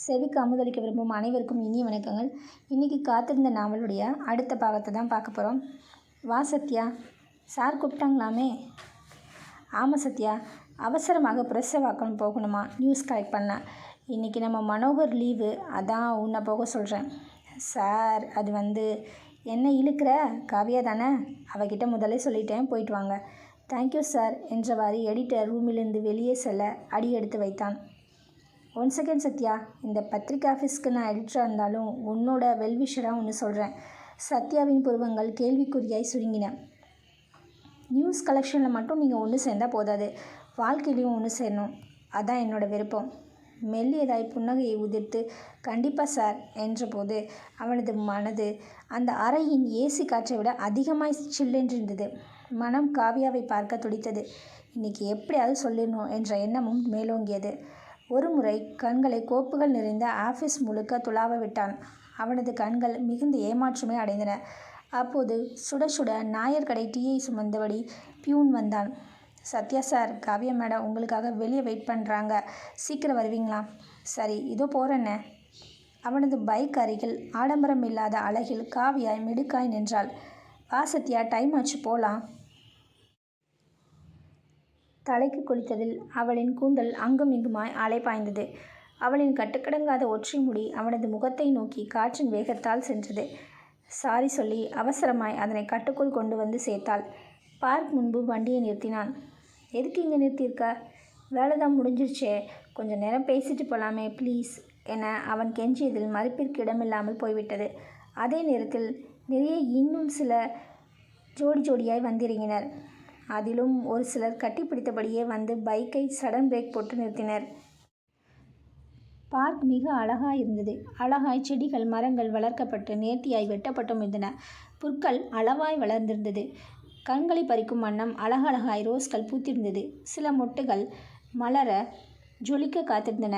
செவிக்கு அமுதளிக்க விரும்பும் அனைவருக்கும் இனிய வணக்கங்கள். இன்றைக்கி காத்திருந்த நாவலுடைய அடுத்த பாகத்தை தான் பார்க்க போகிறோம் வா சத்யா. சார் கூப்பிட்டாங்களாமே? ஆமாம் சத்யா. அவசரமாக ப்ரெஸ்ஸை வாக்கணும் போகணுமா? நியூஸ் கலெக்ட் பண்ண. இன்றைக்கி நம்ம மனோகர் லீவு. அதான் உன்னை போக சொல்கிறேன் சார் அது வந்து என்ன இழுக்கிற? காவியா தானே? அவகிட்ட முதல்ல சொல்லிட்டேன். போயிட்டு வாங்க. தேங்க்யூ சார் என்றவாறு எடிட்டர் ரூமிலிருந்து வெளியே செல்ல அடி எடுத்து வைத்தான். ஒன் செகண்ட் சத்யா இந்த பத்திரிக்கை ஆஃபீஸ்க்கு நான் எடிட்டராக இருந்தாலும் உன்னோட வெல்விஷராக ஒன்று சொல்கிறேன் சத்யாவின் புருவங்கள் கேள்விக்குறியாய் சுருங்கின. நியூஸ் கலெக்ஷனில் மட்டும் நீங்கள் ஒன்று சேர்ந்தால் போதாது. வாழ்க்கையிலையும் ஒன்று சேரணும். அதான் என்னோட விருப்பம். மெல்லியதாய் புன்னகையை உதிர்த்து கண்டிப்பாக சார் என்றபோது அவனது மனது அந்த அறையின் ஏசி காற்றை விட அதிகமாய் சில்லென்றிருந்தது. மனம் காவியாவை பார்க்க துடித்தது. இன்னைக்கு எப்படியாவது சொல்லிடணும் என்ற எண்ணமும் மேலோங்கியது. ஒரு முறை கண்களை கோப்புகள் நிறைந்த ஆஃபீஸ் முழுக்க துளாவ விட்டான். அவனது கண்கள் மிகுந்த ஏமாற்றமே அடைந்தன. அப்போது சுட சுட நாயர் கடை டீயை சுமந்தபடி பியூன் வந்தான். சத்யா சார் காவியா மேடம் உங்களுக்காக வெளியே வெயிட் பண்ணுறாங்க சீக்கிரம் வருவீங்களா? சரி இதோ போகிறேன்ன அவனது பைக் அருகில் ஆடம்பரம் இல்லாத அழகில் காவியாய் மிடுக்காய் நின்றாள். வா சத்யா டைம் ஆச்சு போகலாம் தலைக்கு குளித்ததில் அவளின் கூந்தல் அங்கும் இங்குமாய் அலைபாய்ந்தது அவளின் கட்டுக்கடங்காத ஒற்றை முடி அவனது முகத்தை நோக்கி காற்றின் வேகத்தால் சென்றது. சாரி சொல்லி அவசரமாய் அதனை கட்டுக்குள் கொண்டு வந்து சேர்த்தாள். பார்க் முன்பு வண்டியை நிறுத்தினான். எதுக்கு இங்கே நிறுத்தியிருக்க? வேலை தான் முடிஞ்சிருச்சே. கொஞ்சம் நேரம் பேசிட்டு போகலாமே ப்ளீஸ் என அவன் கெஞ்சியதில் மறுப்பிற்கு இடமில்லாமல் போய்விட்டது. அதே நேரத்தில் நிறைய இன்னும் சில ஜோடி ஜோடியாய் வந்திறங்கினர். அதிலும் ஒரு சிலர் கட்டிப்பிடித்தபடியே வந்து பைக்கை சடன் பிரேக் போட்டு நிறுத்தினர். பார்க் மிக அழகாக இருந்தது. அழகாய் செடிகள் மரங்கள் வளர்க்கப்பட்டு நேர்த்தியாய் வெட்டப்பட்டும் இருந்தன. புற்கள் அளவாய் வளர்ந்திருந்தது. கண்களை பறிக்கும் வண்ணம் அழகழகாய் ரோஸ்கள் பூத்திருந்தது. சில மொட்டுகள் மலர ஜொலிக்க காத்திருந்தன.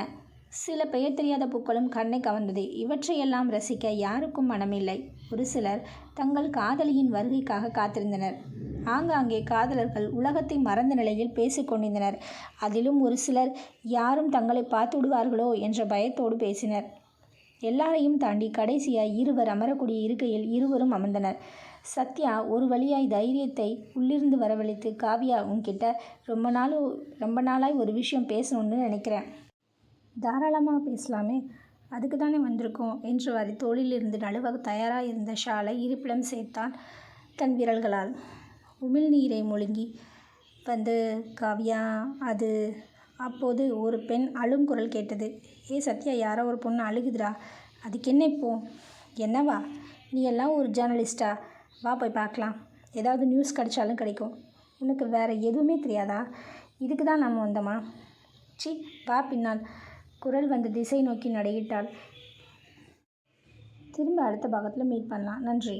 சில பெயர் தெரியாத பூக்களும் கண்ணை கவர்ந்தது. இவற்றையெல்லாம் ரசிக்க யாருக்கும் மனமில்லை. ஒரு சிலர் தங்கள் காதலியின் வருகைக்காக காத்திருந்தனர். ஆங்காங்கே காதலர்கள் உலகத்தை மறந்த நிலையில் பேசிக்கொண்டிருந்தனர் அதிலும் ஒரு சிலர் யாரும் தங்களை பார்த்து விடுவார்களோ என்ற பயத்தோடு பேசினர். எல்லாரையும் தாண்டி கடைசியாய் இருவர் அமரக்கூடிய இருக்கையில் இருவரும் அமர்ந்தனர். சத்யா ஒரு வழியாய் தைரியத்தை உள்ளிருந்து வரவழைத்து காவியா உன்கிட்ட ரொம்ப நாள் ரொம்ப நாளாய் ஒரு விஷயம் பேசணும்னு நினைக்கிறேன். தாராளமாக பேசலாமே. அதுக்கு தானே வந்திருக்கோம் என்றவாறு தோளிலிருந்து நழுவ தயாராக இருந்த ஷாலை இருப்பிடம் சேர்த்தான் தன் விரல்களால். உமிழ்நீரை முழுங்கி வந்து காவியா அது அப்போது ஒரு பெண் அழும் குரல் கேட்டது. ஏ சத்யா யாரோ ஒரு பொண்ணு அழுகுதுடா. அதுக்கு என்ன இப்போ? என்னவா? நீ எல்லாம் ஒரு ஜேர்னலிஸ்டா? வா போய் பார்க்கலாம். ஏதாவது நியூஸ் கிடைச்சாலும் கிடைக்கும். உனக்கு வேறு எதுவுமே தெரியாதா? இதுக்கு தான் நம்ம வந்தோமா? சி வா பின்னால். குரல் வந்த திசை நோக்கி நடையிட்டாள். திரும்ப அடுத்த பாகத்தில் மீட் பண்ணலாம். நன்றி.